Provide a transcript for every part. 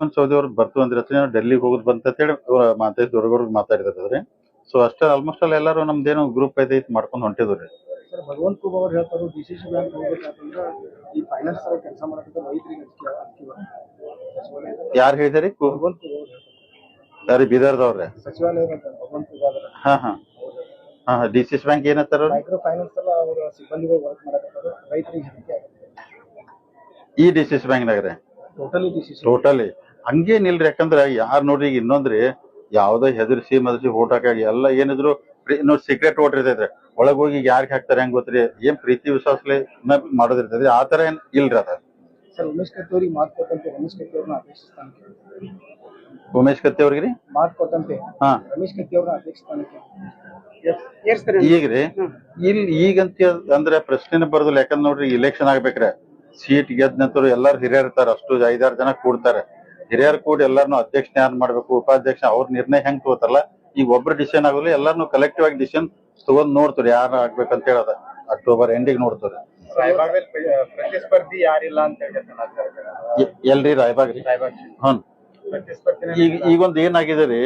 ಲಕ್ಷ್ಮಣ್ ಸವದಿ ಅವ್ರು ಬರ್ತು ಅಂದ್ರೆ ಡೆಲ್ಲಿಗೆ ಹೋಗೋದು ಬಂತ ಹೇಳಿ ಮಾತೇ ದೊಡ್ಡವ್ರಿಗೆ ಮಾತಾಡಿದ್ರಿ ಸೊ ಅಷ್ಟೇ ಆಲ್ಮೋಸ್ಟ್ ಅಲ್ಲಿ ಎಲ್ಲರೂ ನಮ್ದೇನೋ ಗ್ರೂಪ್ ಐತೆ ಮಾಡ್ಕೊಂಡು ಹೊಂಟಿದ್ರಿ ಭಗವಂತ ಕುಮಾರ್ ಅವ್ರು ಹೇಳ್ತಾರೆ ಡಿ ಸಿ ಸಿ ಬ್ಯಾಂಕ್ ಹೋಗ್ಬೇಕಂತಂದ್ರೆ ಈ ಫೈನಾನ್ಸ್ ತರ ಕೆಲಸ ಮಾಡಕ್ಕೆ ರೈತರಿಗೆ ಯಾರು ಹೇಳಿದಾರಿ? ಭಗವಂತ ಯಾರು ಬೀದರ್ದವ್ರೆ? ಸಚಿವಾಲಯದ ಅಂತ ಭಗವಂತ ಹಾ ಹಾ. ಹಾ ಡಿ ಸಿ ಬ್ಯಾಂಕ್ ಏನತ್ತಾರ? ಮೈಕ್ರೋ ಫೈನಾನ್ಸ್ ಎಲ್ಲ ಅವರ ಸಿಬ್ಬಂದಿಗಳು ವರ್ಕ್ ಮಾಡಕತ್ತಾರೆ ರೈತರಿಗೆ ಆಗುತ್ತೆ. ಈ D C ಬ್ಯಾಂಕ್ನಾಗ್ರೆ? Totally D C C totally ಹಂಗೇನಿಲ್ರಿ ಯಾಕಂದ್ರ ಯಾರು ನೋಡ್ರಿ ಈಗ ಇನ್ನೊಂದ್ರಿ ಯಾವ್ದೋ ಹೆದರ್ಸಿ ಮದರ್ಸಿ ಓಟ್ ಹಾಕಾಗಿ ಎಲ್ಲ ಏನಿದ್ರು ನೋಡಿ ಇನ್ನೊಂದ್ ಸೀಕ್ರೆಟ್ ಓಟ್ ಇರ್ತೈತ್ರಿ. ಒಳಗ್ ಹೋಗಿ ಯಾರಿಗೆ ಹಾಕ್ತಾರೆ ಹೆಂಗ್ ಗೊತ್ತ್ರಿ? ಏನ್ ಪ್ರೀತಿ ವಿಶ್ವಾಸಲೆ ಮಾಡೋದಿರ್ತೈತ್ರಿ. ಆತರ ತರ ಏನ್ ಇಲ್ರಿ ಅದ. ಸರ್ ಉಮೇಶ್ ಕತ್ತಿ ಅವ್ರಿಗೆ ಮಾತು ಕೊಟ್ಟಂತೆ ರಮೇಶ್ ಕತ್ತಿ ಅವ್ರನ್ನ ಅಧ್ಯಕ್ಷ ಸ್ಥಾನಕ್ಕೆ ಉಮೇಶ್ ಕತ್ತಿ ಅವ್ರಿಗ್ರಿ? ಮಾತು ಕೊಟ್ಟಂತೆ ಹಾ. ರಮೇಶ್ ಕತ್ತಿ ಅವ್ರನ್ನ ಅಧ್ಯಕ್ಷ ಸ್ಥಾನಕ್ಕೆ ಏರ್ಸ್ತಾರೆ ಈಗ್ರಿ ಇಲ್ಲಿ ಈಗಂತ ಅಂದ್ರೆ ಪ್ರಶ್ನೆನೇ ಬರೋದಿಲ್ಲ ಯಾಕಂದ್ರೆ ನೋಡ್ರಿ ಇಲೆಕ್ಷನ್ ಆಗ್ಬೇಕ್ರೆ. ಸೀಟ್ ಗೆದ್ದ ನಂತರ ಎಲ್ಲಾರು ಹಿರಿಯರ್ ಇರ್ತಾರ ಅಷ್ಟು ಐದಾರು ಜನ ಕೂಡ್ತಾರೆ. ಹಿರಿಯರ್ ಕೂಡ ಎಲ್ಲಾರ್ನು ಅಧ್ಯಕ್ಷ ಯಾರು ಮಾಡ್ಬೇಕು ಉಪಾಧ್ಯಕ್ಷ ಅವ್ರ ನಿರ್ಣಯ ಹೆಂಗ್ ತಗೋತಾರಲ್ಲ ಈ ಒಬ್ರು ಡಿಸಿಷನ್ ಆಗಲಿ ಎಲ್ಲಾರ್ನು ಕಲೆಕ್ಟಿವ್ ಆಗಿ ಡಿಸಿಷನ್ ತಗೊಂಡ್ ನೋಡ್ತಾರೆ ಯಾರು ಆಗ್ಬೇಕಂತ ಹೇಳೋದ. ಅಕ್ಟೋಬರ್ ಎಂಡಿಗೆ ನೋಡ್ತಾರೆ ಪ್ರತಿಸ್ಪರ್ಧಿ ಯಾರಿಲ್ಲ ಅಂತ ಎಲ್ರಿ ರಾಯಬಾಗ್ರಿ ರಾಯಬಾಗ್ ಹ್ಮ್ ಈಗ ಈಗೊಂದು ಏನಾಗಿದೆ ರೀ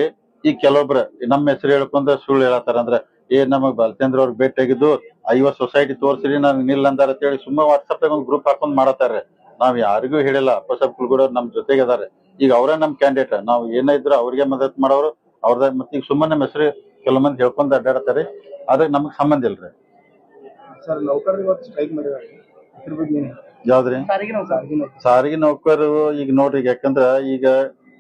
ಈಗ ಕೆಲವೊಬ್ರ ನಮ್ಮ ಹೆಸರು ಹೇಳ್ಕೊಂಡ ಸುಳ್ಳು ಹೇಳತ್ತಾರ ಅಂದ್ರ ಏ ನಮಗ್ ಬಲಚಂದ್ರ ಅವ್ರಿಗೆ ಭೇಟಿಯಾಗಿದ್ದು ಐವತ್ ಸೊಸೈಟಿ ತೋರ್ಸ್ರಿ ನಾನ್ ನಿಲ್ಲ ಅಂದಾರ ಅಂತ ಹೇಳಿ ಸುಮ್ಮ ವಾಟ್ಸಪ್ ಒಂದ್ ಗ್ರೂಪ್ ಹಾಕೊಂಡ್ ಮಾಡತ್ತಾರ ನಾವ್ ಯಾರಿಗೂ ಹೇಳಿಲ್ಲ ಅಪ್ಪಸಪ್ ಕೂಡ ನಮ್ ಜೊತೆಗೆ ಅದಾರ ಈಗ ಅವರೇ ನಮ್ ಕ್ಯಾಂಡಿಡೇಟ್ ನಾವು ಏನೇ ಇದ್ರು ಅವ್ರಿಗೆ ಮದತ್ ಮಾಡೋರು ಅವ್ರದ ಮತ್ತೆ ಈಗ ಸುಮ್ಮನೆ ನಮ್ಮ ಹೆಸರು ಕೆಲವ್ ಮಂದಿ ಹೇಳ್ಕೊಂಡ್ ಅಡ್ಡಾಡತಾರೆ. ಆದ್ರೆ ನಮಗ್ ಸಂಬಂಧ ಇಲ್ರಿ. ಸರ್ ನೌಕರರು ಸ್ಟ್ರೈಕ್ ಮಾಡಿದ್ದಾರೆ. ಇದ್ರ ಬಗ್ಗೆ ಏನು ಯಾವ್ದ್ರಿ? ಸಾರಿಗೆ ನೌಕರು. ಸಾರಿಗೆ ನೌಕರರು. ಈಗ ನೋಡ್ರಿ ಈಗ ಯಾಕಂದ್ರ ಈಗ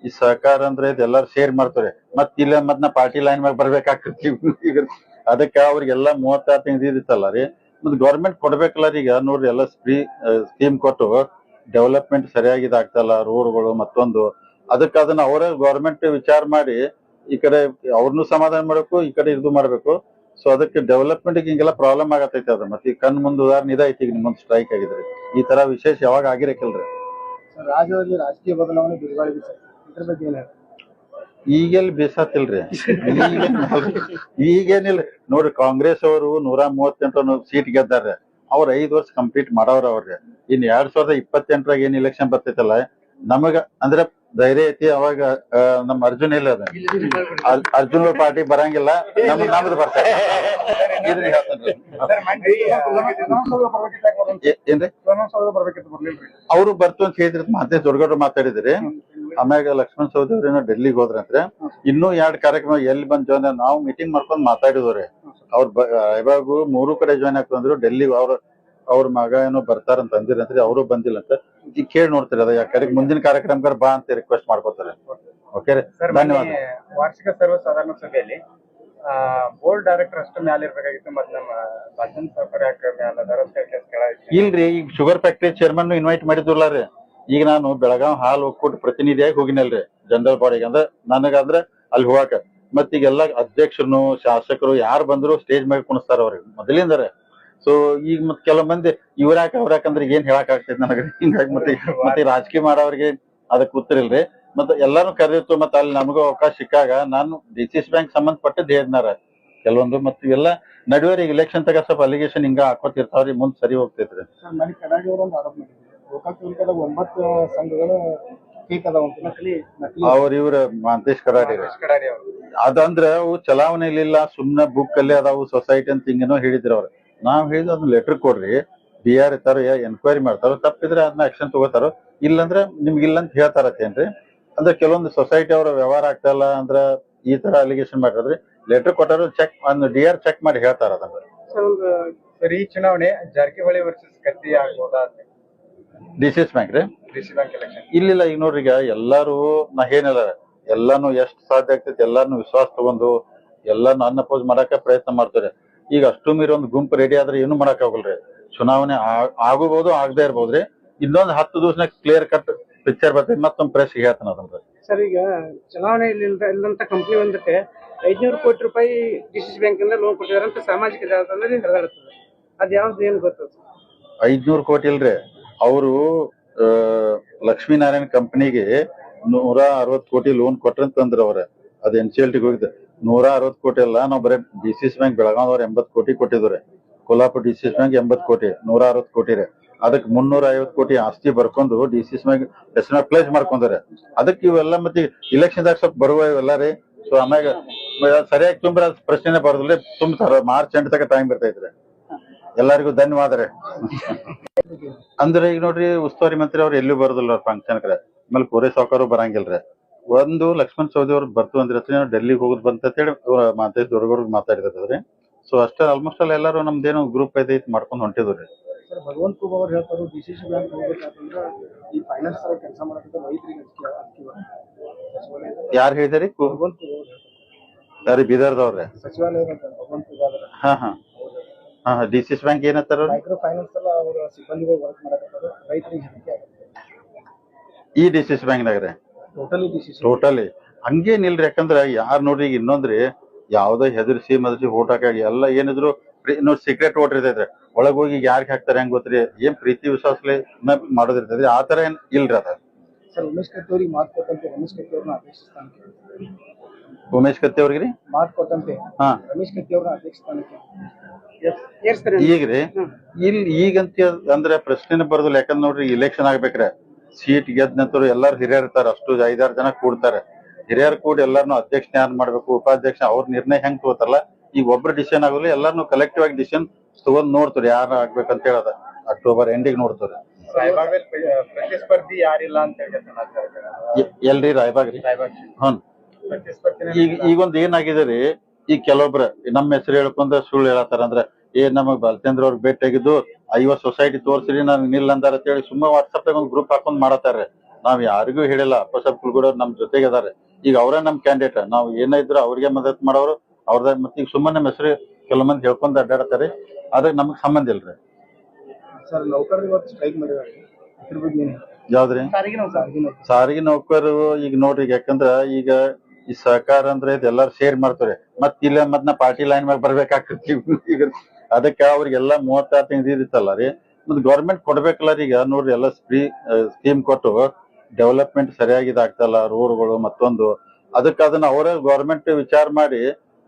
ಈ ಸಹಕಾರ ಅಂದ್ರೆ ಇದೆಲ್ಲಾರು ಶೇರ್ ಮಾಡ್ತಾರೆ ಮತ್ ಇಲ್ಲ ಮತ್ ನಾ ಪಾರ್ಟಿ ಲೈನ್ ಮ್ಯಾಗ ಬರ್ಬೇಕಾಗ್ತೈತಿ. ಈಗ ಅದಕ್ಕ ಅವ್ರಿಗೆಲ್ಲ ಮೂವತ್ತಾರು ತಿಂಗಳು ಇದಿತ್ತಲ್ಲ ರೀ. ಮತ್ ಗೌರ್ಮೆಂಟ್ ಕೊಡ್ಬೇಕಲ್ಲ ರೀ ಈಗ. ನೋಡ್ರಿ ಎಲ್ಲ ಫ್ರೀ ಸ್ಕೀಮ್ ಕೊಟ್ಟು ಡೆವಲಪ್ಮೆಂಟ್ ಸರಿಯಾಗಿ ಇದಾಗ್ತಲ್ಲ ರೋಡ್ಗಳು ಮತ್ತೊಂದು. ಅದಕ್ಕೆ ಅದನ್ನ ಅವರೇ ಗೌರ್ಮೆಂಟ್ ವಿಚಾರ ಮಾಡಿ ಈ ಕಡೆ ಅವ್ರನ್ನೂ ಸಮಾಧಾನ ಮಾಡ್ಬೇಕು ಈ ಕಡೆ ಇದು ಮಾಡ್ಬೇಕು. ಸೊ ಅದಕ್ಕೆ ಡೆವಲಪ್ಮೆಂಟ್ ಹಿಂಗೆಲ್ಲ ಪ್ರಾಬ್ಲಮ್ ಆಗತೈತಿ ಅದ. ಮತ್ತೆ ಈ ಕಣ್ ಮುಂದ್ ಉದಾಹರಣೆ ಇದೈತಿ ಈಗ ನಿಮ್ಮೊಂದು ಸ್ಟ್ರೈಕ್ ಆಗಿದ್ರಿ. ಈ ತರ ವಿಶೇಷ ಯಾವಾಗ ಆಗಿರಕಿಲ್ರಿ ಸರ್ ರಾಜ್ಯದಲ್ಲಿ ರಾಜಕೀಯ ಬದಲಾವಣೆ ಬಿರುಗಾಳಿ ಈಗೆಲ್ ಇದ್ರ ಬಗ್ಗೆ ಏನು ಹೇಳ್ತೀರಿ? ಈಗೆಲ್ಲಿ ಬೇಸಾತಿಲ್ರಿ? ಈಗೇನಿಲ್ಲ. ನೋಡ್ರಿ ಕಾಂಗ್ರೆಸ್ ಅವರು ನೂರ ಮೂವತ್ತೆಂಟು ಸೀಟ್ ಗೆದ್ದಾರ ಅವ್ರ ಐದು ವರ್ಷ ಕಂಪ್ಲೀಟ್ ಮಾಡವ್ರ ಅವ್ರಿಗೆ. ಇನ್ ಎರಡ್ ಸಾವಿರದ ಇಪ್ಪತ್ತೆಂಟರಾಗ ಏನ್ ಇಲೆಕ್ಷನ್ ಬರ್ತೈತಲ್ಲ, ನಮಗ ಅಂದ್ರೆ ಧೈರ್ಯ ಐತಿ ಅವಾಗ ನಮ್ ಅರ್ಜುನ್ ಇಲ್ಲ ಅದ ಅರ್- ಅರ್ಜುನ್ ಪಾರ್ಟಿ ಬರಂಗಿಲ್ಲ ನಮ್ ನಮ್ದು ಬರ್ತಾರೆ ಏನ್ರಿ? ಬರ್ತು ಅಂತ ಹೇಳಿದ್ರಿ ಮಾತೇ ದೊಡ್ಡಗೌಡ್ರು ಮಾತಾಡಿದ್ರಿ. ಆಮ್ಯಾಗ ಲಕ್ಷ್ಮಣ್ ಸೌದಿ ಏನೋ ಡೆಲ್ಲಿಗೆ ಹೋದ್ರಂದ್ರೆ ಇನ್ನೂ ಎರಡ್ ಕಾರ್ಯಕ್ರಮ ಎಲ್ಲಿ ಬಂದ್ ನಾವು ಮೀಟಿಂಗ್ ಮಾಡ್ಕೊಂಡ್ ಮಾತಾಡಿದ್ರಿ ಅವ್ರ ಇವಾಗ ಮೂರು ಕಡೆ ಜಾಯ್ನ್ ಆಗ್ತಂದ್ರು ಡೆಲ್ಲಿ ಅವ್ರ ಅವ್ರ ಮಗ ಏನೋ ಬರ್ತಾರಂತ ಅಂದಿರಂತ್ರಿ ಅವರು ಬಂದಿಲ್ಲ ಅಂತ. ಈಗ ಕೇಳಿ ನೋಡ್ತಾರೆ ಅದ ಯಾಕಂದ್ರೆ ಮುಂದಿನ ಕಾರ್ಯಕ್ರಮಕ್ಕೆ ಬಾ ಅಂತ ರಿಕ್ವೆಸ್ಟ್ ಮಾಡ್ಕೋತಾರೆ. ಓಕೆ ಧನ್ಯವಾದ. ವಾರ್ಷಿಕ ಸರ್ವಸಾಧಾರಣ ಸಭೆಯಲ್ಲಿ ಬೋರ್ಡ್ ಡೈರೆಕ್ಟರ್ ಅಷ್ಟು ಮ್ಯಾಲ ಇರ್ಬೇಕಾಗಿತ್ತು ಮತ್ತೆ ನಮ್ಮ ಭಜನ್ ಸರ್ಕಾರ ಮ್ಯಾಲ ಇಲ್ರಿ ಈಗ ಶುಗರ್ ಫ್ಯಾಕ್ಟರಿ ಚೇರ್ಮನ್ ಇನ್ವೈಟ್ ಮಾಡಿದ್ರಲ್ಲ ರೀ. ಈಗ ನಾನು ಬೆಳಗಾವ್ ಹಾಲ್ ಒಕ್ಕೂಟ ಪ್ರತಿನಿಧಿಯಾಗಿ ಹೋಗಿನಲ್ರಿ ಜನರಲ್ ಬಾಡಿಗೆ ಅಂದ್ರೆ ನನಗಂದ್ರೆ ಅಲ್ಲಿ ಹೋಗಾಕ. ಮತ್ ಈಗೆಲ್ಲ ಅಧ್ಯಕ್ಷರು ಶಾಸಕರು ಯಾರು ಬಂದ್ರು ಸ್ಟೇಜ್ ಮೇಲೆ ಕುಣಿಸ್ತಾರ ಅವ್ರಿಗೆ ಮೊದಲಿಂದರೆ ಸೊ ಈಗ ಮತ್ ಕೆಲವ್ ಮಂದಿ ಇವ್ರಾಕ ಅವ್ರಾಕಂದ್ರೆ ಏನ್ ಹೇಳಕ್ ಆಗ್ತೈತಿ ನನಗೆ. ಹಿಂಗಾಗಿ ಮತ್ತೆ ಮತ್ತೆ ರಾಜಕೀಯ ಮಾಡೋರಿಗೆ ಅದಕ್ಕೆ ಉತ್ತರ ಇಲ್ರಿ. ಮತ್ತೆ ಎಲ್ಲಾರು ಕರೆದಿತ್ತು ಮತ್ತೆ ಅಲ್ಲಿ ನಮಗೂ ಅವಕಾಶ ಸಿಕ್ಕಾಗ ನಾನು ಡಿ ಸಿ ಬ್ಯಾಂಕ್ ಸಂಬಂಧಪಟ್ಟದ್ದು ಹೇಳಿದ್ನಾರ ಕೆಲವೊಂದು ಮತ್ತೆ ಇವೆಲ್ಲ ನಡುವೆ ಈಗ ಇಲೆಕ್ಷನ್ ತಗ ಸ್ವಲ್ಪ ಅಲಿಗೇಷನ್ ಹಿಂಗ ಹಾಕೋತಿರ್ತಾವ್ರಿ ಮುಂದ್ ಸರಿ ಹೋಗ್ತೈತ್ರಿ. ಒಂಬತ್ತು ಸಂಘಗಳು ಫೇಕ್ ಅದಾವ ಅಂತ ನಕಲಿ ನಕಲಿ ಅವ್ರ ಇವ್ರ ಮಾಂತೇಶ್ ಕರಾಡಿ ರೀ. ಕಡಾಡಿ ಅವರು. ಅದಂದ್ರ ಅವು ಚಲಾವಣೆಲಿಲ್ಲ ಸುಮ್ನೆ ಬುಕ್ ಅಲ್ಲಿ ಅದಾವು ಸೊಸೈಟಿ ಅಂತ ಹಿಂಗೇನೋ ಹೇಳಿದ್ರು ಅವ್ರ. ನಾವ್ ಹೇಳಿದ್ ಅದನ್ನ ಲೆಟರ್ ಕೊಡ್ರಿ ಬಿ ಆರ್ ಇರ್ತಾರ ಎನ್ಕ್ವೈರಿ ಮಾಡ್ತಾರೋ ತಪ್ಪಿದ್ರೆ ಅದನ್ನ ಆಕ್ಷನ್ ತಗೋತಾರೋ ಇಲ್ಲಂದ್ರೆ ನಿಮ್ಗೆ ಇಲ್ಲ ಅಂತ ಹೇಳ್ತಾರತ್ತೇನ್ರಿ? ಅಂದ್ರೆ ಕೆಲವೊಂದು ಸೊಸೈಟಿ ಅವ್ರ ವ್ಯವಹಾರ ಆಗ್ತಲ್ಲ ಅಂದ್ರ ಈ ತರ ಅಲಿಗೇಷನ್ ಮಾಡಿದ್ರಿ ಲೆಟರ್ ಕೊಟ್ಟಾರ ಚೆಕ್ ಒಂದು ಡಿ ಆರ್ ಚೆಕ್ ಮಾಡಿ ಹೇಳ್ತಾರ ಅದನ್ನ. ಸರ್ ಒಂದು ಸರ್ ಚುನಾವಣೆ ಜಾರಕಿಹೊಳಿ ವರ್ಸಸ್ ಕತ್ತಿ ಆಗ್ಬೋದಾ ಡಿಸಿಸ್ ಬ್ಯಾಂಕ್ ರೀ. ಇಲ್ಲಿಲ್ಲ ಈಗ ನೋಡ್ರಿ ಈಗ ಎಲ್ಲಾರು ನಾ ಏನಿಲ್ಲ ಎಲ್ಲಾನು ಎಷ್ಟ್ ಸಾಧ್ಯ ಆಗ್ತೈತಿ ಎಲ್ಲಾನು ವಿಶ್ವಾಸ ತಗೊಂಡು ಎಲ್ಲಾನು ಅನ್ಅಪೋಸ್ ಮಾಡಾಕ ಪ್ರಯತ್ನ ಮಾಡ್ತಾರೆ. ಈಗ ಅಷ್ಟು ಮೀರಿ ಒಂದು ಗುಂಪು ರೆಡಿ ಆದ್ರೆ ಏನು ಮಾಡಕ್ ಆಗಲ್ರಿ? ಚುನಾವಣೆ ಆಗಬಹುದು ಆಗದೆ ಇರ್ಬೋದ್ರಿ? ಇನ್ನೊಂದ್ ಹತ್ತು ದಿವಸ ಕ್ಲಿಯರ್ ಕಟ್ ಪಿಕ್ಚರ್ ಬರ್ತೈತಿ ಮತ್ತೊಂದ್ ಪ್ರೆಸ್ ಹೇಳ್ತಾನ ಅದನ್ನ. ಸರ್ ಈಗ ಚುನಾವಣೆ ಇಲ್ಲಂತ ಕಂಪ್ನಿ ಒಂದಕ್ಕೆ ಐದ್ನೂರು ಕೋಟಿ ರೂಪಾಯಿ ಡಿ ಸಿ ಸಿ ಬ್ಯಾಂಕ್ ಇಂದ ಲೋನ್ ಕೊಟ್ಟಿದ್ದಾರೆ ಅಂತ ಸಾಮಾಜಿಕ ಜಾಲತಾಣದಲ್ಲಿ ಹರಿದಾಡುತ್ತದೆ ಅದ್ ಯಾವ್ದು ಏನು ಗೊತ್ತು? ಐದ್ನೂರು ಕೋಟಿ ಇಲ್ರಿ. ಅವರು ಲಕ್ಷ್ಮೀನಾರಾಯಣ ಕಂಪನಿಗೆ ನೂರ ಅರವತ್ ಕೋಟಿ ಲೋನ್ ಕೊಟ್ರಂತಂದ್ರ ಅವ್ರ. ಅದ್ ಎನ್ ಸಿ ಎಲ್ ಟಿಗೆ ನೂರ ಅರವತ್ ಕೋಟಿ ಅಲ್ಲ, ನಾವ್ ಬರೀ ಡಿ ಸಿ ಎಸ್ ಬ್ಯಾಂಕ್ ಬೆಳಗಾವ್ದವ್ರ ಎಂಬತ್ ಕೋಟಿ ಕೊಟ್ಟಿದ್ರೆ Kolhapur D C S bank ಎಂಬತ್ ಕೋಟಿ, ನೂರ ಅರವತ್ ಕೋಟಿ ರೀ. ಅದಕ್ಕೆ ಮುನ್ನೂರ ಐವತ್ತು ಕೋಟಿ ಆಸ್ತಿ ಬರ್ಕೊಂಡು ಡಿ ಸಿ ಮ್ಯಾಗ ಹೆಸರ ಪ್ಲೇಸ್ ಮಾಡ್ಕೊಂಡಾರೆ. ಅದಕ್ಕೆ ಇವೆಲ್ಲ ಮತ್ತೆ ಇಲೆಕ್ಷನ್ದಾಗ ಸ್ವಲ್ಪ ಬರುವ ಇವೆಲ್ಲ ರೀ. ಸೊ ಆಮ್ಯಾಗ ಸರಿಯಾಗಿ ತುಂಬ್ರ ಪ್ರಶ್ನೆ ಬರೋದಿಲ್ಲ ತುಂಬ್ತಾರ. ಮಾರ್ಚ್ ಎಂಟು ತನಕ ಟೈಮ್ ಬರ್ತೈತ್ರಿ ಎಲ್ಲರಿಗೂ ಧನ್ಯವಾದ ರೀ. ಅಂದ್ರೆ ಈಗ ನೋಡ್ರಿ ಉಸ್ತುವಾರಿ ಮಂತ್ರಿ ಅವ್ರು ಎಲ್ಲೂ ಬರೋದಿಲ್ಲ ಅವ್ರ ಫಂಕ್ಷನ್ ಆಮೇಲೆ ಪೂರೈ ಸಾವುಕಾರು ಬರಂಗಿಲ್ರಿ. ಒಂದು ಲಕ್ಷ್ಮಣ್ ಸವದಿ ಅವ್ರು ಬರ್ತು ಅಂದ್ರೆ ನಾವು ಡೆಲ್ಲಿಗೆ ಹೋಗುದು ಬಂತ ಹೇಳಿ ಮಾತೇ ದೊಡ್ಡವ್ರಿಗೆ ಮಾತಾಡಿದ್ರಿ. ಸೊ ಅಷ್ಟೇ ಆಲ್ಮೋಸ್ಟ್ ಅಲ್ಲಿ ಎಲ್ಲಾರು ನಮ್ದೇನೋ ಗ್ರೂಪ್ ಐತೆ ಮಾಡ್ಕೊಂಡು ಹೊಂಟಿದ್ರು. ರೀ ಭಗವಂತ ಕುಮಾರ್ ಅವ್ರು ಹೇಳ್ತಾರೆ ಡಿ ಸಿ ಸಿ ಬ್ಯಾಂಕ್ ಹೋಗ್ಬೇಕಂತಂದ್ರೆ ಈ ಫೈನಾನ್ಸ್ ತರ ಕೆಲಸ ಮಾಡಕ್ಕೆ ರೈತರಿಗೆ ಅಷ್ಟೇ ಯಾರು ಹೇಳಿದ್ರಿ? ಭಗವಂತ ಯಾರು ಬೀದರ್ದವ್ರೆ? ಸಚಿವಾಲಯದ ಭಗವಂತ ಹಾ ಹಾ. ಹಾ ಡಿ ಸಿ ಎಸ್ ಬ್ಯಾಂಕ್ ಏನತ್ತಾರ? ಮೈಕ್ರೋ ಫೈನಾನ್ಸ್ ಎಲ್ಲ ಅವರ ಸಿಬ್ಬಂದಿಗಳು ವರ್ಕ್ ಮಾಡಕತ್ತಾರೆ ರೈತರಿಗೆ ಆಗುತ್ತೆ. ಈ ಡಿ ಸಿ ಎಸ್ ಬ್ಯಾಂಕ್ನಾಗ ರೀ ಟೋಟಲಿ ಡಿ ಸಿ ಟೋಟಲಿ ಹಂಗೇನಿಲ್ರಿ ಯಾಕಂದ್ರ ಯಾರ್ ನೋಡ್ರಿ ಈಗ ಇನ್ನೊಂದ್ರಿ ಯಾವ್ದೋ ಹೆದರ್ಸಿ ಮದರ್ಸಿ ಓಟ್ ಹಾಕಿ ಎಲ್ಲ ಏನಿದ್ರು ಇನ್ನೊಂದ್ ಸೀಕ್ರೆಟ್ ಓಟ್ ಇರ್ತೈತ್ರಿ. ಒಳಗ್ ಹೋಗಿ ಯಾರ್ಗ್ ಹಾಕ್ತಾರೆ ಹೆಂಗ್ ಗೊತ್ತ್ರಿ? ಏನ್ ಪ್ರೀತಿ ವಿಶ್ವಾಸಲೆ ಮಾಡೋದಿರ್ತೈತ್ರಿ? ಆ ತರ ಏನ್ ಇಲ್ರಿ ಅದ? ಸರ್ ಉಮೇಶ್ ಕತ್ತೋರಿ ಮಾತು ಕೊಟ್ಟಂತೆ ರಮೇಶ್ ಕತ್ತಿ ಅವ್ರನ್ನ ಅಧ್ಯಕ್ಷ ಸ್ಥಾನಕ್ಕೆ ಉಮೇಶ್ ಕತ್ತಿ ಅವ್ರಿಗ್ರಿ? ಮಾತು ಕೊಟ್ಟಂತೆ. ಹಾ. ರಮೇಶ್ ಕತ್ತಿ ಅಧ್ಯಕ್ಷ ಸ್ಥಾನಕ್ಕೆ. ಏರ್ಸ್ತಾರೆ ಈಗ್ರಿ? ಇಲ್ಲಿ ಈಗಂತ ಅಂದ್ರೆ ಪ್ರಶ್ನೆ ಬರೋದಿಲ್ಲ ಯಾಕಂದ್ರೆ ನೋಡ್ರಿ ಇಲೆಕ್ಷನ್ ಆಗ್ಬೇಕ್ರೆ. ಸೀಟ್ ಗೆದ್ದ ನಂತರ ಎಲ್ಲಾರು ಹಿರಿಯರ್ ಇರ್ತಾರ ಅಷ್ಟು ಐದಾರು ಜನ ಕೂಡ್ತಾರೆ. ಹಿರಿಯರ್ ಕೂಡಿ ಎಲ್ಲಾರ್ನು ಅಧ್ಯಕ್ಷ ಯಾರು ಮಾಡ್ಬೇಕು ಉಪಾಧ್ಯಕ್ಷ ಅವ್ರ ನಿರ್ಣಯ ಹೆಂಗ್ ತಗೋತಾರಲ್ಲ ಈಗ ಒಬ್ರು ಡಿಸಿಷನ್ ಆಗೋಲ್ಲ ಎಲ್ಲಾರ್ನು ಕಲೆಕ್ಟಿವ್ ಆಗಿ ಡಿಸಿಷನ್ ತಗೊಂಡ್ ನೋಡ್ತಾರೆ ಯಾರು ಆಗ್ಬೇಕಂತ ಹೇಳದ. ಅಕ್ಟೋಬರ್ ಎಂಡಿಗೆ ನೋಡ್ತಾರೆ ಪ್ರತಿಸ್ಪರ್ಧಿ ಯಾರಿಲ್ಲ ಅಂತ ಹೇಳಿ ಎಲ್ರಿ ರಾಯಬಾಗ್ರಿ? ರಾಯಬಾಗ್ ಹ್ಮ್. ಈಗ ಈಗೊಂದ್ ಏನಾಗಿದೆ ರೀ? ಈಗ ಕೆಲವೊಬ್ರ ನಮ್ಮ ಹೆಸರು ಹೇಳ್ಕೊಂಡ ಸುಳ್ಳು ಹೇಳತ್ತಾರ ಅಂದ್ರ ಏ ನಮಗ್ ಬಲಚಂದ್ರ ಅವ್ರಿಗೆ ಭೇಟಿಯಾಗಿದ್ದು ಐವತ್ ಸೊಸೈಟಿ ತೋರ್ಸ್ರಿ ನಾನು ನಿಲ್ಲ ಅಂದಾರ ಅಂತ ಹೇಳಿ ಸುಮ್ಮನೆ ವಾಟ್ಸಪ್ ಒಂದ್ ಗ್ರೂಪ್ ಹಾಕೊಂಡ್ ಮಾಡತ್ತಾರ ನಾವ್ ಯಾರಿಗೂ ಹೇಳಿಲ್ಲ ಅಪ್ಪಸಪ್ ಕುಲ್ಗೂಡ ನಮ್ ಜೊತೆಗೆ ಅದಾರ ಈಗ ಅವರೇ ನಮ್ ಕ್ಯಾಂಡಿಡೇಟ್ ನಾವ್ ಏನೇ ಇದ್ರು ಅವ್ರಿಗೆ ಮದತ್ ಮಾಡೋರು ಅವ್ರದ ಮತ್ತೆ ಈಗ ಸುಮ್ಮನೆ ನಮ್ಮ ಹೆಸರು ಕೆಲವು ಮಂದಿ ಹೇಳ್ಕೊಂಡ್ ಅಡ್ಡಾಡತ್ತಾರೆ ಅದಕ್ಕೆ ನಮಗ್ ಸಂಬಂಧ ಇಲ್ರಿ. ಸರ್ ನೌಕರರು ಇವತ್ತು ಸ್ಟ್ರೈಕ್ ಮಾಡಿದ್ದಾರೆ ಇದ್ರ ಬಗ್ಗೆ ಏನು ಯಾವ್ದ್ರಿ? ಸಾರಿಗೆ ನೌಕರು. ಈಗ ನೋಡ್ರಿ ಈಗ ಯಾಕಂದ್ರ ಈಗ ಈ ಸಹಕಾರ ಅಂದ್ರೆ ಇದು ಎಲ್ಲಾರು ಶೇರ್ ಮಾಡ್ತಾರೆ. ಮತ್ ಇಲ್ಲ ಮತ್ ನಾ ಪಾರ್ಟಿ ಲೈನ್ ಮ್ಯಾಗ ಬರ್ಬೇಕಾಗ್ತೈತಿ ಈಗ ಅದಕ್ಕ ಅವ್ರಿಗೆಲ್ಲಾ ಮೂವತ್ತಾರು ತಿಂಗಳು ಇರುತ್ತಲ್ಲ ರೀ. ಮತ್ ಗೌರ್ಮೆಂಟ್ ಕೊಡ್ಬೇಕಲ್ಲ ಈಗ. ನೋಡ್ರಿ ಎಲ್ಲ ಫ್ರೀ ಸ್ಕೀಮ್ ಕೊಟ್ಟು ಡೆವಲಪ್ಮೆಂಟ್ ಸರಿಯಾಗಿ ಇದಾಗ್ತಲ್ಲ ರೋಡ್ಗಳು ಮತ್ತೊಂದು. ಅದಕ್ಕ ಅದನ್ನ ಅವರೇ ಗೌರ್ಮೆಂಟ್ ವಿಚಾರ ಮಾಡಿ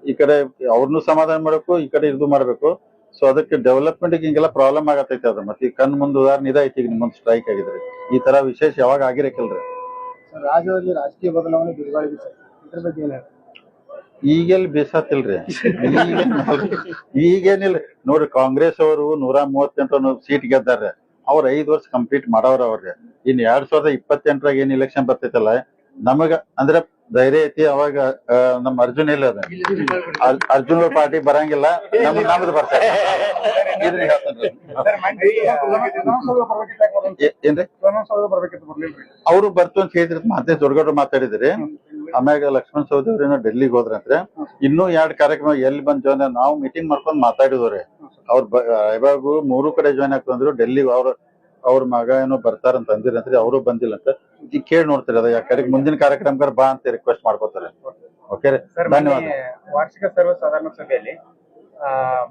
ಈ ಕಡೆ ಅವ್ರನ್ನೂ ಸಮಾಧಾನ ಮಾಡಬೇಕು, ಈ ಕಡೆ ಇದು ಮಾಡ್ಬೇಕು. ಸೊ ಅದಕ್ಕೆ ಡೆವಲಪ್ಮೆಂಟ್ ಹಿಂಗೆಲ್ಲ ಪ್ರಾಬ್ಲಮ್ ಆಗತೈತಿ ಅದು. ಮತ್ತೆ ಕಣ್ ಮುಂದ್ ಉದಾಹರಣೆ ಇದೈತಿ ಈಗ ನಿಮ್ಮೊಂದು ಸ್ಟ್ರೈಕ್ ಆಗಿದ್ರಿ. ಈ ತರ ವಿಶೇಷ ಯಾವಾಗ ಆಗಿರಕ್ಕಿಲ್ರಿ ಸರ್, ರಾಜ್ಯದಲ್ಲಿ ರಾಜಕೀಯ ಬದಲಾವಣೆ ಬಿರುಗಾಳಿ ಇದ್ರ ಬಗ್ಗೆ ಏನು ಹೇಳ್ತೀರಾ? ಈಗೆಲ್ಲಿ ಬೇಸಾತಿಲ್ರಿ ಈಗೇನಿಲ್ಲ. ನೋಡ್ರಿ ಕಾಂಗ್ರೆಸ್ ಅವರು ನೂರ ಮೂವತ್ತೆಂಟು ಸೀಟ್ ಗೆದ್ದಾರ ಅವ್ರ ಐದ್ ವರ್ಷ ಕಂಪ್ಲೀಟ್ ಮಾಡವ್ರ ಅವ್ರಿ ಇನ್ ಎರಡ್ ಸಾವಿರದ ಇಪ್ಪತ್ತೆಂಟರಾಗ ಏನ್ ಇಲೆಕ್ಷನ್ ಬರ್ತೈತಲ್ಲ ನಮಗ ಅಂದ್ರೆ ಧೈರ್ಯ ಐತಿ ಅವಾಗ ಆ, ನಮ್ಮ ಅರ್ಜುನ್ ಇಲ್ಲ ಅದ. ಅರ್- ಅರ್ಜುನ್ ಅವ್ರ ಪಾರ್ಟಿ ಬರಂಗಿಲ್ಲ ನಮ್ ನಮ್ದು ಬರ್ತೈತಿ. ಇದನ್ನ ಹೇಳ್ತಾನ್ರಿ. ಏ- ಏನ್ರಿ? ಅವರು ಬರ್ತು ಅಂತ ಹೇಳಿದ್ರೆ ಮಾತೇ ದೊಡ್ಡಗೌಡ್ರು ಮಾತಾಡಿದ್ರಿ. ಆಮ್ಯಾಗ ಲಕ್ಷ್ಮಣ ಸವದಿ ಅವ್ರೇನೋ ಡೆಲ್ಲಿಗೆ ಹೋದ್ರಂತ್ರೆ ಇನ್ನೂ ಎರಡ್ ಕಾರ್ಯಕ್ರಮ ಎಲ್ಲಿ ಬಂದ್ ಜಾಯ್ನ್ ನಾವು ಮೀಟಿಂಗ್ ಮಾಡ್ಕೊಂಡ್ ಮಾತಾಡಿದವ್ರೆ. ಅವ್ರ ಇವಾಗ ಮೂರು ಕಡೆ ಜಾಯ್ನ್ ಆಗ್ತಂದ್ರು ಡೆಲ್ಲಿಗೆ ಅವ್ರ ಅವ್ರ ಮಗ ಏನೋ ಬರ್ತಾರಂತ ಅಂದಿರಂತ್ರಿ ಅವರು ಬಂದಿಲ್ಲ ಅಂತ ಈಗ ಕೇಳಿ ನೋಡ್ತಾರೆ ಅದ ಯಾಕಡೆ ಮುಂದಿನ ಕಾರ್ಯಕ್ರಮಗಾರ ಬಾ ಅಂತ ರಿಕ್ವೆಸ್ಟ್ ಮಾಡ್ಕೋತಾರೆ. ಓಕೆ ರೀ? ಧನ್ಯವಾದ. ವಾರ್ಷಿಕ ಸರ್ವ ಸಾಧಾರಣ ಸಭೆಯಲ್ಲಿ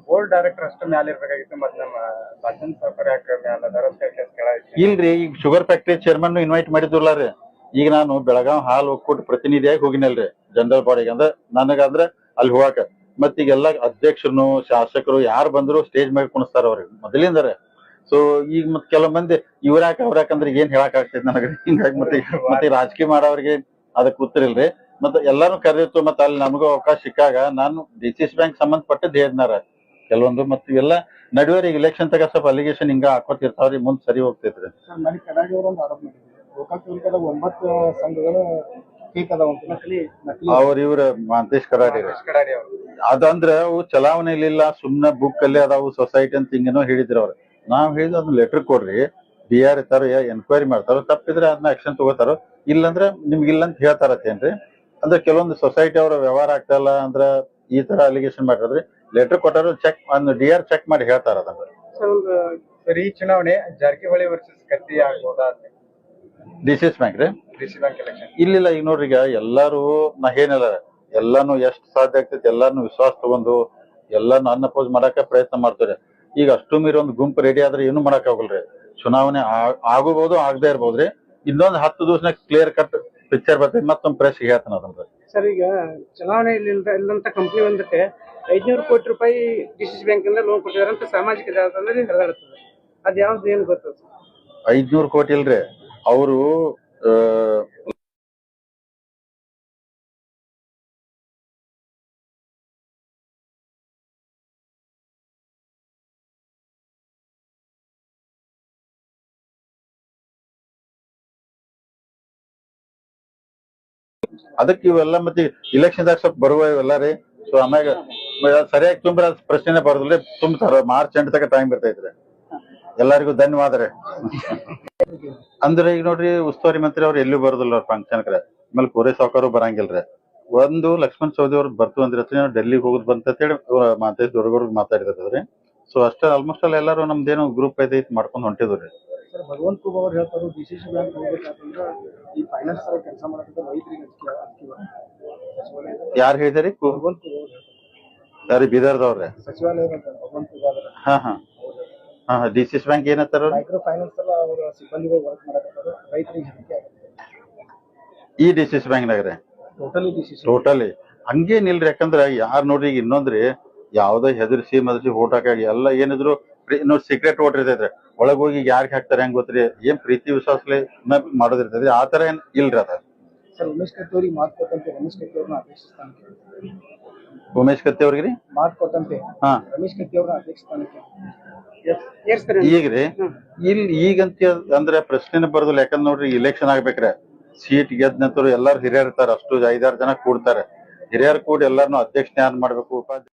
ಬೋರ್ಡ್ ಡೈರೆಕ್ಟರ್ ಅಷ್ಟು ಮ್ಯಾಲ ಇರ್ಬೇಕಾಗಿತ್ತು ಮತ್ತೆ ನಮ್ಮ ಭಜನ್ ಸರ್ಕಾರ ಯಾಕೆ ಮ್ಯಾಲ ಅದಾರ ಇಲ್ರಿ ಈಗ ಶುಗರ್ ಫ್ಯಾಕ್ಟರಿ ಚೇರ್ಮನ್ ಇನ್ವೈಟ್ ಮಾಡಿದ್ರಲ್ಲ ರೀ. ಈಗ ನಾನು ಬೆಳಗಾವ್ ಹಾಲು ಒಕ್ಕೂಟ ಪ್ರತಿನಿಧಿಯಾಗಿ ಹೋಗಿನಲ್ರಿ ಜನರಲ್ ಬಾಡಿಗೆ ಅಂದ್ರೆ. ನನಗಂದ್ರ ಅಲ್ಲಿ ಹೋಗಾಕ. ಮತ್ ಈಗೆಲ್ಲ ಎಲ್ಲಾ ಅಧ್ಯಕ್ಷರು ಶಾಸಕರು ಯಾರು ಬಂದ್ರು ಸ್ಟೇಜ್ ಮೇಲೆ ಕುಣಿಸ್ತಾರ ಅವ್ರಿಗೆ ಮೊದಲಿಂದ್ರೆ. ಸೊ ಈಗ ಮತ್ ಕೆಲವ್ ಮಂದಿ ಇವ್ರಾಕ ಅವ್ರಾಕಂದ್ರೆ ಏನ್ ಹೇಳಕ್ ಆಗ್ತೈತಿ ನನಗೆ. ಹಿಂಗಾಗಿ ಮತ್ತೆ ಮತ್ತೆ ರಾಜಕೀಯ ಮಾಡೋರಿಗೆ ಅದಕ್ಕೆ ಗೊತ್ತಿರಲ್ರಿ ಮತ್ತೆ ಎಲ್ಲಾರು ಕರೆದಿತ್ತು ಮತ್ತೆ ಅಲ್ಲಿ ನಮಗೂ ಅವಕಾಶ ಸಿಕ್ಕಾಗ ನಾನು ಡಿ ಸಿ ಸಿ ಬ್ಯಾಂಕ್ ಸಂಬಂಧಪಟ್ಟದ್ದು ಹೇಳಿದ್ನಾರ ಕೆಲವೊಂದು ಮತ್ತೆ ಇವೆಲ್ಲ ನಡುವೆ ಈಗ ಇಲೆಕ್ಷನ್ ತಗ ಸ್ವಲ್ಪ ಅಲಿಗೇಷನ್ ಹಿಂಗ ಹಾಕೋತಿರ್ತಾವ್ರಿ ಮುಂದ್ ಸರಿ ಹೋಗ್ತೈತ್ರಿ. ಗೋಕಾಕ್ ತಾಲೂಕದ ಒಂಬತ್ತು ಸಂಘಗಳು ಫೇಕ್ ಅದಾವ ಅಂತ ನಕಲಿ ನಕಲಿ ಅವ್ರ ಇವ್ರ ಮಾಂತೇಶ್ ಕರಾಡಿ ರೀ. ಕಡಾಡಿ ಅವರು. ಅದಂದ್ರ ಅವು ಚಲಾವಣೆಲಿಲ್ಲ ಸುಮ್ನೆ ಬುಕ್ ಅಲ್ಲಿ ಅದಾವು ಸೊಸೈಟಿ ಅಂತ ಹಿಂಗೇನೋ ಹೇಳಿದ್ರು ಅವ್ರು. ನಾವ್ ಹೇಳಿದ್ ಅದನ್ನ ಲೆಟರ್ ಕೊಡ್ರಿ ಡಿ ಆರ್ ಇರ್ತಾರ ಎನ್ಕ್ವೈರಿ ಮಾಡ್ತಾರೋ ತಪ್ಪಿದ್ರೆ ಅದನ್ನ ಆಕ್ಷನ್ ತಗೋತಾರೋ ನಿಮ್ಗೆ ನಿಮ್ಗಿಲ್ಲ ಅಂತ ಹೇಳ್ತಾರತ್ತೇನ್ರಿ? ಅಂದ್ರೆ ಕೆಲವೊಂದು ಸೊಸೈಟಿ ಅವ್ರ ವ್ಯವಹಾರ ಆಗ್ತಾ ಇಲ್ಲ ಅಂದ್ರ ಈ ತರ ಅಲಿಗೇಷನ್ ಮಾಡಿದ್ರಿ ಲೆಟರ್ ಕೊಟ್ಟಾರ ಚೆಕ್ ಒಂದು ಡಿ ಆರ್ ಚೆಕ್ ಮಾಡಿ ಹೇಳ್ತಾರ ಅದನ್ನ. ಸರ್ ಚುನಾವಣೆ ಜಾರಕಿಹೊಳಿ ವರ್ಸಸ್ ಕತ್ತಿ ಆಗ್ಬೋದಾ ಡಿ ಸಿ ಎಸ್ ಬ್ಯಾಂಕ್ ರೀ? ಡಿ ಸಿ ಬ್ಯಾಂಕ್ ಎಲೆಕ್ಷನ್ ಇಲ್ಲಿಲ್ಲ ಈಗ ನೋಡ್ರಿ ಈಗ ಎಲ್ಲಾರು ನಾ ಏನಿಲ್ಲ ಎಲ್ಲಾನು ಎಷ್ಟು ಸಾಧ್ಯ ಆಗ್ತೈತಿ ಎಲ್ಲಾನು ವಿಶ್ವಾಸ ತಗೊಂಡು ಎಲ್ಲಾನು ಅನ್ಅಪೋಸ್ ಮಾಡಾಕ ಪ್ರಯತ್ನ ಮಾಡ್ತಾರೆ. ಈಗ ಅಷ್ಟು ಮೀರಿ ಒಂದು ಗುಂಪು ರೆಡಿ ಆದ್ರೆ ಏನು ಮಾಡಕ್ ಆಗಲ್ರಿ. ಚುನಾವಣೆ ಆಗಬಹುದು ಆಗದೆ ಇರ್ಬೋದ್ರಿ ಇನ್ನೊಂದ್ ಹತ್ತು ದಿವಸನಾಗ ಕ್ಲಿಯರ್ ಕಟ್ ಪಿಕ್ಚರ್ ಬರ್ತೈತಿ ಮತ್ತೊಂದು ಪ್ರೆಸ್ ಹೇಳ್ತಾನ ಅದನ್ನ ಸರ್ ಈಗ ಚುನಾವಣೆ ಇಲ್ಲಂತ ಕಂಪ್ನಿ ಒಂದಕ್ಕೆ ಐದ್ನೂರು ಕೋಟಿ ರೂಪಾಯಿ ಡಿ ಸಿ ಸಿ ಬ್ಯಾಂಕ್ ಇಂದ ಲೋನ್ ಕೊಟ್ಟಿದ್ದಾರೆ ಅಂತ ಸಾಮಾಜಿಕ ಜಾಲತಾಣದಲ್ಲಿ ಹರಿದಾಡುತ್ತದೆ ಅದ್ ಯಾವ್ದು ಏನು ಗೊತ್ತದ ಐದ್ನೂರ್ ಕೋಟಿ ಇಲ್ರಿ. ಅವರು ಅದಕ್ಕೆ ಇವೆಲ್ಲ ಮತ್ತೆ ಇಲೆಕ್ಷನ್ ದಾಗ ಸ್ವಲ್ಪ ಬರುವ ಇವೆಲ್ಲ ರೀ. ಸೊ ಆಮ್ಯಾಗ ಸರಿಯಾಗಿ ತುಂಬ್ರ ಅದ್ ಪ್ರಶ್ನೆ ಬರೋದಿಲ್ಲ ತುಂಬ ಮಾರ್ಚ್ ಎಂಟ್ ತನಕ ಟೈಮ್ ಬರ್ತೈತ್ರಿ ಎಲ್ಲರಿಗೂ ಧನ್ಯವಾದ ರೀ ಅಂದ್ರೆ ಈಗ ನೋಡ್ರಿ ಉಸ್ತುವಾರಿ ಮಂತ್ರಿ ಅವ್ರು ಎಲ್ಲೂ ಬರೋದಿಲ್ಲ ಅವ್ರ ಫಂಕ್ಷನ್ ಆಮೇಲೆ ಕೋರೆ ಸಾವುಕಾರು ಬರಂಗಿಲ್ರಿ ಒಂದು ಲಕ್ಷ್ಮಣ್ ಸೌದಿ ಅವ್ರು ಬರ್ತು ಅಂದ್ರೆ ನಾವು ಡೆಲ್ಲಿಗೆ ಹೋಗುದ್ ಬಂತ ಹೇಳಿ ಮಾತಾಡಿ ದೊಡ್ಡ ಮಾತಾಡಿದ್ರಿ ಸೊ ಅಷ್ಟೇ ಆಲ್ಮೋಸ್ಟ್ ಅಲ್ಲಿ ಎಲ್ಲಾರು ನಮ್ದೇನು ಗ್ರೂಪ್ ಐತೆ ಮಾಡ್ಕೊಂಡು ಹೊಂಟಿದ್ರು ರೀ. ಭಗವಂತ ಖೂಬ್ ಅವ್ರು ಹೇಳ್ತಾರೆ ಡಿ ಸಿ ಸಿ ಬ್ಯಾಂಕ್ ಹೋಗ್ಬೇಕಂದ್ರೆ ಈ ಫೈನಾನ್ಸ್ ಕೆಲಸ ಮಾಡಕ್ಕೆ ರೈತರಿಗೆ ಯಾರು ಹೇಳಿದಾರಿ? ಭಗವಂತ. ಯಾರು ಬೀದರ್ದವ್ರೆ? ಸಚಿವಾಲಯ ಭಗವಂತ ಹಾ ಹಾ. ಹಾ ಡಿಸಿಸ್ ಬ್ಯಾಂಕ್ ಏನತ್ತಾರ ಮೈಕ್ರೋ ಫೈನಾನ್ಸ್ ಎಲ್ಲ ಅವರ? ಸಿಬ್ಬಂದಿಗಳು ವರ್ಕ್ ಮಾಡಕತ್ತಾರೆ ರೈತರಿಗೆ ಹೆದರಿಕೆ ಆಗುತ್ತೆ ಈ ಡಿಸಿಸ್ bank ನಾಗ್ರೆ totally D C C totally ಹಂಗೇನಿಲ್ರಿ ಯಾಕಂದ್ರ ಯಾರ್ ನೋಡ್ರಿ ಈಗ ಇನ್ನೊಂದ್ರಿ ಯಾವ್ದೋ ಹೆದರ್ಸಿ ಮದರ್ಸಿ ಓಟ್ ಹಾಕಿ ಎಲ್ಲ ಏನಿದ್ರು ನೋಡಿ ಸೀಕ್ರೆಟ್ ಓಟ್ ಇರ್ತೈತ್ರಿ. ಒಳಗ್ ಹೋಗಿ ಯಾರ್ಗ್ ಹಾಕ್ತಾರೆ ಹೆಂಗ್ ಗೊತ್ತ್ರಿ? ಏನ್ ಪ್ರೀತಿ ವಿಶ್ವಾಸಲೆ ಮಾಡೋದಿರ್ತೈತ್ರಿ. ಆ ತರ ಏನ್ ಇಲ್ರಿ ಅದ? ಸರ್ ಉಮೇಶ್ ಮಾತು ಕೊಟ್ಟಂತೆ ಉಮೇಶ್ ಕತ್ತಿ ಅವ್ರಿಗೆ ಮಾತು ಕೊಟ್ಟಂತೆ. ಹಾ. ರಮೇಶ್ ಕತ್ತಿ ಅಧ್ಯಕ್ಷ ಸ್ಥಾನಕ್ಕೆ. ಏರ್ಸ್ತಾರೆ ಈಗ್ರಿ? ಇಲ್ಲಿ ಈಗಂತ ಅಂದ್ರೆ ಪ್ರಶ್ನೆನೇ ಬರೋದಿಲ್ಲ. ಯಾಕಂದ್ರೆ ನೋಡ್ರಿ ಇಲೆಕ್ಷನ್ ಆಗ್ಬೇಕ್ರೆ. ಸೀಟ್ ಗೆದ್ದ ನಂತರ ಎಲ್ಲಾರು ಹಿರಿಯರ್ ಇರ್ತಾರ ಅಷ್ಟು ಐದಾರು ಜನ ಕೂಡ್ತಾರೆ. ಹಿರಿಯರ್ ಕೂಡಿ ಎಲ್ಲಾರ್ನು ಅಧ್ಯಕ್ಷ ಯಾರು ಮಾಡ್ಬೇಕು? ಉಪಾಧ್ಯಕ್ಷ